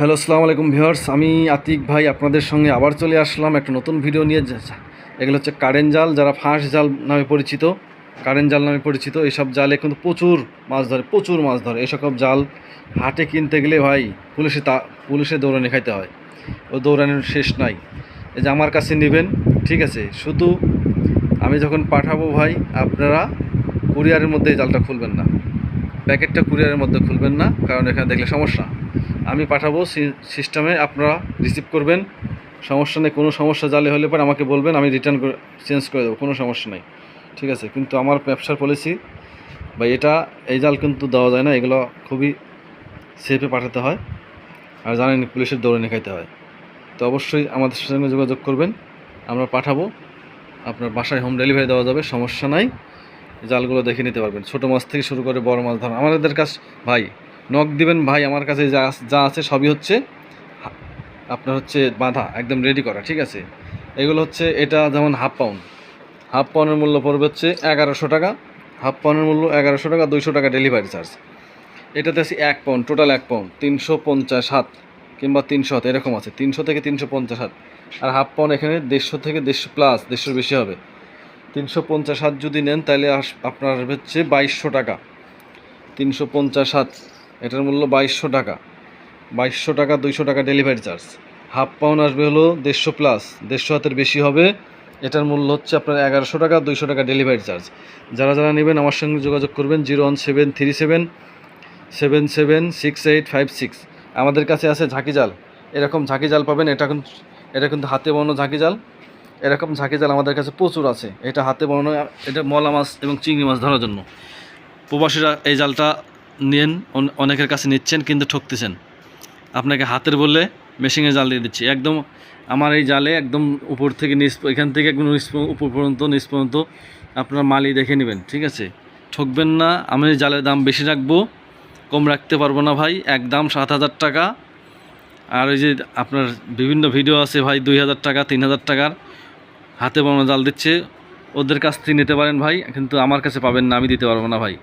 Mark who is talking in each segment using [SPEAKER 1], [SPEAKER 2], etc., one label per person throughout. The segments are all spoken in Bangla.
[SPEAKER 1] হ্যালো, আসসালামু আলাইকুম ভিউয়ার্স। আমি আতিক ভাই, আপনাদের সঙ্গে আবার চলে আসলাম একটা নতুন ভিডিও নিয়ে। এগুলো হচ্ছে কারেন্ট জাল, যারা ফাঁস জাল নামে পরিচিত কারেন্ট জাল নামে পরিচিত এইসব জালে কিন্তু প্রচুর মাছ ধরে, প্রচুর মাছ ধরে। এইসব জাল হাটে কিনতে গেলে ভাই পুলিশে তা, পুলিশে দৌড়ানি খাইতে হয়। ও দৌড়ানোর শেষ নাই। এই যে আমার কাছে নেবেন, ঠিক আছে? শুধু আমি যখন পাঠাবো ভাই, আপনারা কুরিয়ারের মধ্যে এই জালটা খুলবেন না। প্যাকেটটা কুরিয়ারের মধ্যে খুলবেন না, কারণ এখানে দেখলে সমস্যা। আমি পাঠাবো সিস্টেমে, আপনারা রিসিভ করবেন। সমস্যা নেই, কোনো সমস্যা জালে হলে পরে আমাকে বলবেন, আমি রিটার্ন চেঞ্জ করে দেবো, কোনো সমস্যা নেই। ঠিক আছে, কিন্তু আমার ব্যবসার পলিসি, বা এটা, এই জাল কিন্তু দেওয়া যায় না, এগুলো খুবই সেফে পাঠাতে হয়। আর জানেন, পুলিশের দৌড়ে খাইতে হয়। তো অবশ্যই আমাদের সঙ্গে যোগাযোগ করবেন, আমরা পাঠাবো। আপনার বাসায় হোম ডেলিভারি দেওয়া যাবে, সমস্যা নাই। জালগুলো দেখে নিতে পারবেন। ছোটো মাছ থেকে শুরু করে বড় মাছ ধরা আমাদের কাছ, ভাই নখ দিবেন, ভাই, আমার কাছে যা যা আছে সবই হচ্ছে আপনার হচ্ছে বাঁধা, একদম রেডি করা, ঠিক আছে? এগুলো হচ্ছে, এটা যেমন হাফ পাউন্ড হাফ পাউন্ডের মূল্য পড়বে হচ্ছে এগারোশো টাকা। হাফ পাউন্ডের মূল্য এগারোশো টাকা, দুইশো টাকা ডেলিভারি চার্জ এটাতে আছে এক পাউন্ড টোটাল এক পাউন্ড তিনশো পঞ্চাশ হাত কিংবা তিনশো হাত, এরকম আছে, তিনশো থেকে তিনশো পঞ্চাশ হাত। আর হাফ পাউন্ড এখানে দেড়শো থেকে দেড়শো প্লাস দেড়শোর বেশি হবে। তিনশো পঞ্চাশ হাত যদি নেন, তাহলে আপনার হচ্ছে বাইশশো টাকা। তিনশো পঞ্চাশ হাত, এটার মূল্য বাইশশো টাকা। বাইশশো টাকা, দুইশো টাকা ডেলিভারি চার্জ হাফ পাউন্ড আসবে হলো দেড়শো প্লাস দেড়শো হাতের বেশি হবে। এটার মূল্য হচ্ছে আপনার এগারোশো টাকা, দুইশো টাকা ডেলিভারি চার্জ যারা যারা নেবেন আমার সঙ্গে যোগাযোগ করবেন, zero one seven three seven seven seven six eight five six. আমাদের কাছে আছে ঝাঁকি জাল। এরকম ঝাঁকি জাল পাবেন। এটা কিন্তু এটা কিন্তু হাতে বানানো ঝাঁকি জাল। এরকম ঝাঁকি জাল আমাদের কাছে প্রচুর আছে। এটা হাতে বানানো, এটা মলা মাছ এবং চিংড়ি মাছ ধরার জন্য। প্রবাসীরা এই জালটা নেন অনেকের কাছে নিচ্ছেন কিন্তু ঠকতেছেন। আপনাকে হাতের বললে মেশিনে জাল দিয়ে দিচ্ছি। একদম আমার এই জালে একদম উপর থেকে নিচ, এখান থেকে একদম উপর পর্যন্ত, নিচ পর্যন্ত আপনার মালি দেখে নেবেন, ঠিক আছে? ঠকবেন না, আমি জালের দাম বেশি রাখব, কম রাখতে পারব না ভাই, একদম সাত হাজার টাকা। আর ওই যে আপনার বিভিন্ন ভিডিও আছে ভাই, দুই হাজার টাকা, তিন হাজার টাকার। হাতে বানানো জাল দিচ্ছে। ওদের কাছ থেকে নিতে পারেন ভাই, কিন্তু আমার কাছে পাবেন না, আমি দিতে পারব না ভাই।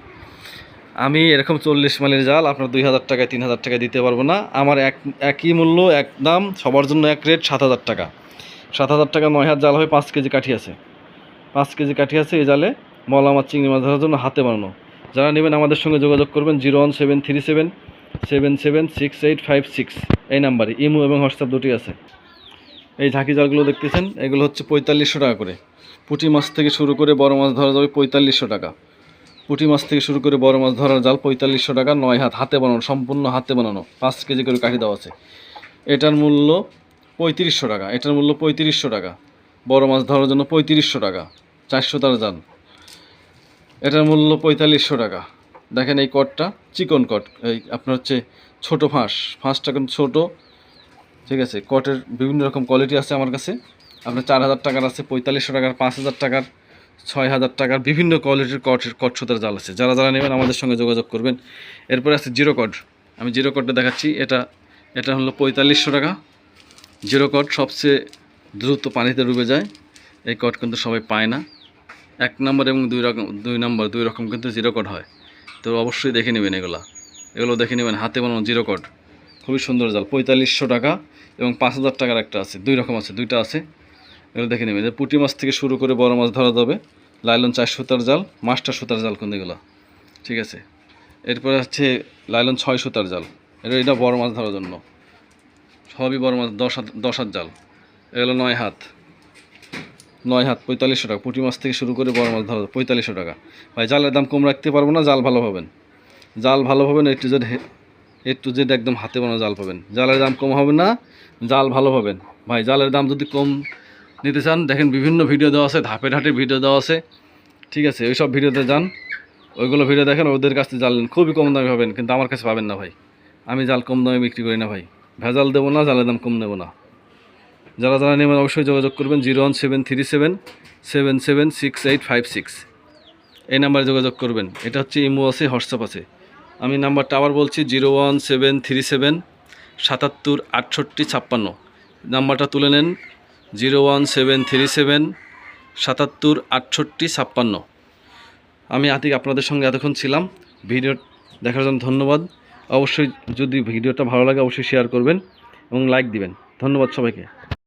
[SPEAKER 1] আমি এরকম চল্লিশ মাইলের জাল, আপনার দুই হাজার টাকায়, তিন হাজার টাকায় দিতে পারব না। আমার এক, একই মূল্য, এক দাম, সবার জন্য এক রেট, সাত হাজার টাকা। সাত হাজার টাকা নয় হাজার জাল হয় পাঁচ কেজি কাঠি আছে। পাঁচ কেজি কাঠি আছে, এই জালে মলা মাছ, চিংড়ি মাছ ধরার জন্য হাতে বানানো। যারা নেবেন আমাদের সঙ্গে যোগাযোগ করবেন, zero one seven three seven seven seven, six eight five six. এই নাম্বারে, ইমো এবং হোয়াটসঅ্যাপ দুটি আছে। এই ঝাঁকি জালগুলো দেখতেছেন? এগুলো হচ্ছে পঁয়তাল্লিশশো টাকা করে। পুঁটি মাছ থেকে শুরু করে বড় মাছ ধরা যাবে পঁয়তাল্লিশশো টাকা। পুঁটি মাছ থেকে শুরু করে বড় মাছ ধরার জাল পঁয়তাল্লিশশো টাকা, নয় হাত হাতে বানানো, সম্পূর্ণ হাতে বানানো, পাঁচ কেজি করে কাঠি দেওয়া আছে। এটার মূল্য পঁয়ত্রিশশো টাকা, এটার মূল্য পঁয়ত্রিশশো টাকা। বড় মাছ ধরার জন্য পঁয়ত্রিশশো টাকা, চারশো তার জাল। এটার মূল্য পঁয়তাল্লিশশো টাকা। দেখেন এই কটটা, চিকন কট, এই আপনার হচ্ছে ছোটো ফাঁস, ফাঁসটা কিন্তু ছোটো ঠিক আছে, কটের বিভিন্ন রকম কোয়ালিটি আছে আমার কাছে। আপনার চার হাজার টাকার আছে, পঁয়তাল্লিশশো টাকার, পাঁচ হাজার টাকার, ছয় হাজার টাকার, বিভিন্ন কোয়ালিটির কটের কট সুতার জাল আছে। যারা যারা নেবেন আমাদের সঙ্গে যোগাযোগ করবেন। এরপরে আছে জিরো কট আমি জিরো কটটা দেখাচ্ছি। এটা এটা হলো পঁয়তাল্লিশশো টাকা। জিরো কট সবচেয়ে দ্রুত পানিতে ডুবে যায়। এই কট কিন্তু সবাই পায় না। এক নম্বর এবং দুই রকম, দুই নম্বর দুই রকম কিন্তু জিরো কট হয়। তো অবশ্যই দেখে নেবেন এগুলো। এগুলো দেখে নেবেন। হাতে বানানো জিরো কট খুবই সুন্দর জাল। পঁয়তাল্লিশশো টাকা। এবং পাঁচ হাজার টাকার একটা আছে, দুই রকম আছে, দুইটা আছে। এগুলো দেখে নেবেন। পুঁটি মাছ থেকে শুরু করে বড় মাছ ধরা যাবে, লাইলন চার সুতার জাল মাস্টার সুতার জাল কিন্তু এগুলো ঠিক আছে। এরপরে হচ্ছে লাইলন ছয় সুতার জাল। এটা এটা বড় মাছ ধরার জন্য। সবই বড় মাছ, দশ হাত দশ হাত জাল। এগুলো নয় হাত। নয় হাত, পঁয়তাল্লিশশো টাকা। পুঁটি মাছ থেকে শুরু করে বড় মাছ ধরা পঁয়তাল্লিশশো টাকা। ভাই, জালের দাম কম রাখতে পারব না, জাল ভালো পাবেন। জাল ভালো পাবেন A to Z A to Z একদম হাতে বানানো জাল পাবেন। জালের দাম কম হবে না জাল ভালো পাবেন। ভাই, জালের দাম যদি কম নিতে চান, দেখেন বিভিন্ন ভিডিও দেওয়া আছে ধাপে ধাপে ভিডিও দেওয়া আছে। ঠিক আছে ওই সব ভিডিওতে যান। ওইগুলো ভিডিও দেখেন, ওদের কাছ থেকে জাল নেন। খুবই কম দামে পাবেন, কিন্তু আমার কাছে পাবেন না ভাই। আমি জাল কম দামে বিক্রি করি না ভাই। ভেজাল দেবো না, জালের দাম কম নেব না। যারা যারা নেবেন, অবশ্যই যোগাযোগ করবেন, zero one seven three seven seven seven six eight five six. এই নাম্বারে যোগাযোগ করবেন। এটা হচ্ছে ইমো আছে, হোয়াটসঅ্যাপ আছে। আমি নাম্বারটা আবার বলছি, zero one seven three seven সাতাত্তর, আটষট্টি, ছাপ্পান্ন। নাম্বারটা তুলে নেন, zero one seven three seven, সাতাত্তর, আটষট্টি, ছাপ্পান্ন। আমি আতিক আপনাদের সঙ্গে এতক্ষণ ছিলাম। ভিডিও দেখার জন্য ধন্যবাদ। অবশ্যই যদি ভিডিওটা ভালো লাগে, অবশ্যই শেয়ার করবেন এবং লাইক দিবেন। ধন্যবাদ সবাইকে।